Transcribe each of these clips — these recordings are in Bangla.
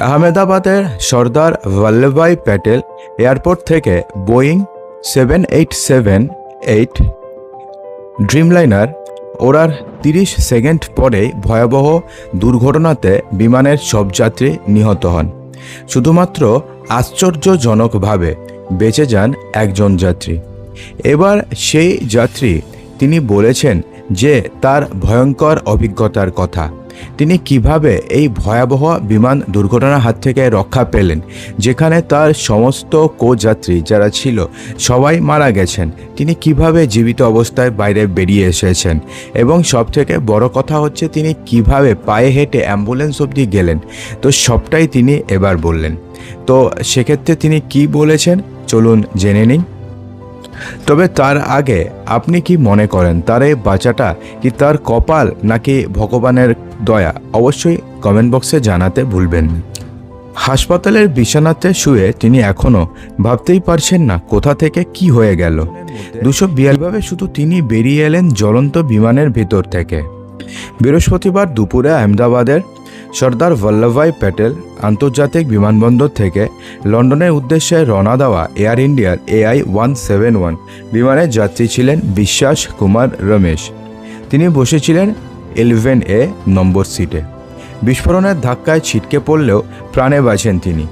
আহমেদাবাদের সর্দার বল্লভভাই প্যাটেল এয়ারপোর্ট থেকে Boeing seven eight seven eight Dreamliner ওড়ার তিরিশ সেকেন্ড পরেই ভয়াবহ দুর্ঘটনাতে বিমানের সব যাত্রী নিহত হন। শুধুমাত্র আশ্চর্যজনকভাবে বেঁচে যান একজন যাত্রী। এবার সেই যাত্রী তিনি বলেছেন যে তার ভয়ঙ্কর অভিজ্ঞতার কথা। তিনি কীভাবে এই ভয়াবহ বিমান দুর্ঘটনার হাত থেকে রক্ষা পেলেন, যেখানে তার সমস্ত কোযাত্রী যারা ছিল সবাই মারা গেছেন, তিনি কীভাবে জীবিত অবস্থায় বাইরে বেরিয়ে এসেছেন এবং সবথেকে বড় কথা হচ্ছে তিনি কীভাবে পায়ে হেঁটে অ্যাম্বুলেন্স অবধি গেলেন, তো সবটাই তিনি এবার বললেন। তো সেক্ষেত্রে তিনি কি বলেছেন? চলুন জেনে নিন তবে তার আগে আপনি কি মনে করেন তার এই বাচ্চাটা কি তার কপাল নাকি ভগবানের দয়া? অবশ্যই কমেন্ট বক্সে জানাতে ভুলবেন হাসপাতালের বিছানাতে শুয়ে তিনি এখনও ভাবতেই পারছেন না কোথা থেকে কি হয়ে গেল। দুশো বিয়ালভাবে শুধু তিনি বেরিয়ে এলেন জ্বলন্ত বিমানের ভিতর থেকে। বৃহস্পতিবার দুপুরে আহমেদাবাদের সর্দার বল্লভভাই প্যাটেল আন্তর্জাতিক বিমানবন্দর থেকে লন্ডনের উদ্দেশ্যে রওনা দেওয়া এয়ার ইন্ডিয়ার এআই ওয়ান সেভেন ওয়ান বিমানের যাত্রী ছিলেন বিশ্বাস কুমার রমেশ। তিনি বসেছিলেন ইলেভেন এ নম্বর সিটে। বিস্ফোরণের ধাক্কায় ছিটকে পড়লেও প্রাণে বাঁচেন তিনি।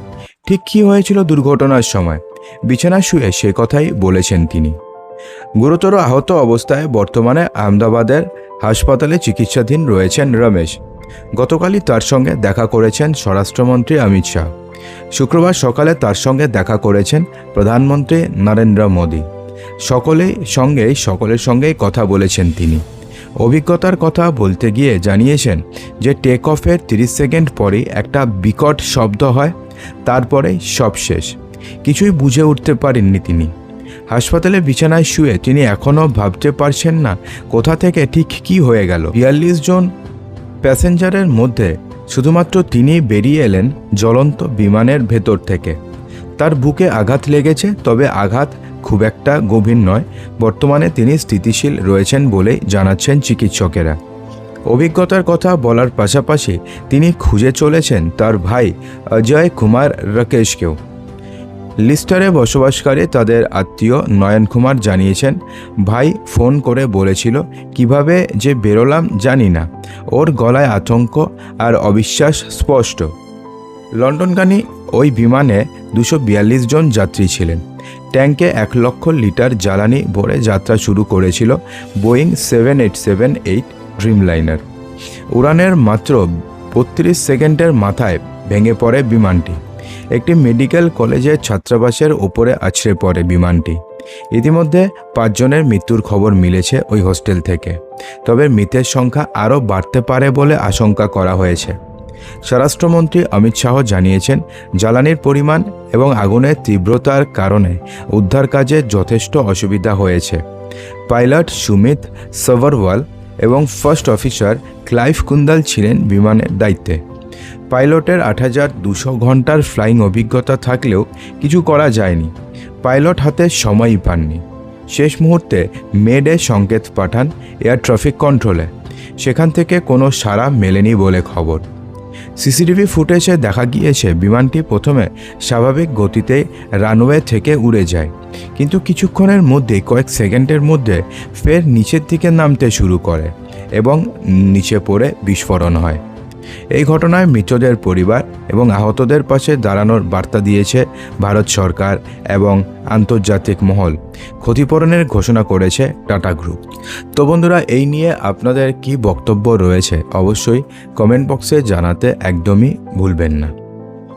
ঠিক কী হয়েছিল দুর্ঘটনার সময়? বিছানায় শুয়ে সে কথাই বলেছেন তিনি। গুরুতর আহত অবস্থায় বর্তমানে আহমেদাবাদের হাসপাতালে চিকিৎসাধীন রয়েছেন রমেশ। গতকালই তার সঙ্গে দেখা করেছেন স্বরাষ্ট্রমন্ত্রী অমিত শাহ। শুক্রবার সকালে তার সঙ্গে দেখা করেছেন প্রধানমন্ত্রী নরেন্দ্র মোদী। সকলেই সঙ্গেই, সকলের সঙ্গেই কথা বলেছেন তিনি। অভিজ্ঞতার কথা বলতে গিয়ে জানিয়েছেন যে টেক অফের তিরিশ সেকেন্ড পরেই একটা বিকট শব্দ হয় তারপরেই সব শেষ। কিছুই বুঝে উঠতে পারেননি তিনি। হাসপাতালে বিছানায় শুয়ে তিনি এখনও ভাবতে পারছেন না, কোথা থেকে ঠিক কি হয়ে গেল। বিয়াল্লিশ জন প্যাসেঞ্জারের মধ্যে শুধুমাত্র তিনিই বেরিয়ে এলেন জ্বলন্ত বিমানের ভেতর থেকে। তার বুকে আঘাত লেগেছে, তবে আঘাত খুব একটা গভীর নয়। বর্তমানে তিনি স্থিতিশীল রয়েছেন বলেই জানাচ্ছেন চিকিৎসকেরা। অভিজ্ঞতার কথা বলার পাশাপাশি তিনি খুঁজে চলেছেন তার ভাই অজয় কুমার রাকেশকেও। লিস্টারে বসবাসকারী তাদের আত্মীয় নয়ন কুমার জানিয়েছেন, ভাই ফোন করে বলেছিল, কীভাবে যে বেরোলাম জানি না। ওর গলায় আতঙ্ক আর অবিশ্বাস স্পষ্ট। লন্ডনগানি ওই বিমানে দুশো জন যাত্রী ছিলেন। ট্যাঙ্কে এক লক্ষ লিটার জ্বালানি ভরে যাত্রা শুরু করেছিল Boeing seven eight seven eight Dreamliner. উড়ানের মাত্র বত্রিশ সেকেন্ডের মাথায় ভেঙে পড়ে বিমানটি। একটি মেডিকেল কলেজের ছাত্রাবাসের ওপরে আছড়ে পড়ে বিমানটি। ইতিমধ্যে পাঁচজনের মৃত্যুর খবর মিলেছে ওই হোস্টেল থেকে। তবে মৃতের সংখ্যা আরও বাড়তে পারে বলে আশঙ্কা করা হয়েছে। স্বরাষ্ট্রমন্ত্রী অমিত শাহ জানিয়েছেন, জ্বালানির পরিমাণ এবং আগুনের তীব্রতার কারণে উদ্ধার কাজে যথেষ্ট অসুবিধা হয়েছে। পাইলট সুমিত সভারওয়াল এবং ফার্স্ট অফিসার ক্লাইভ কুন্দাল ছিলেন বিমানের দায়িত্বে। পাইলটের আট হাজার দুশো ঘণ্টার ফ্লাইং অভিজ্ঞতা থাকলেও কিছু করা যায়নি। পাইলট হাতে সময়ই পাননি। শেষ মুহূর্তে মেডে সংকেত পাঠান এয়ার ট্রাফিক কন্ট্রোলে। সেখান থেকে কোনো সাড়া মেলেনি বলে খবর। সিসিটিভি ফুটেজে দেখা গিয়েছে, বিমানটি প্রথমে স্বাভাবিক গতিতে রানওয়ে থেকে উড়ে যায়, কিন্তু কিছুক্ষণের মধ্যে কয়েক সেকেন্ডের মধ্যে ফের নিচের দিকে নামতে শুরু করে এবং নিচে পড়ে বিস্ফোরণ হয়। এই ঘটনায় মৃতদের পরিবার এবং আহতদের পাশে দাঁড়ানোর বার্তা দিয়েছে ভারত সরকার এবং আন্তর্জাতিক মহল। ক্ষতিপূরণের ঘোষণা করেছে টাটা গ্রুপ। তো বন্ধুরা, এই নিয়ে আপনাদের কি বক্তব্য রয়েছে অবশ্যই কমেন্ট বক্সে জানাতে একদমই ভুলবেন না।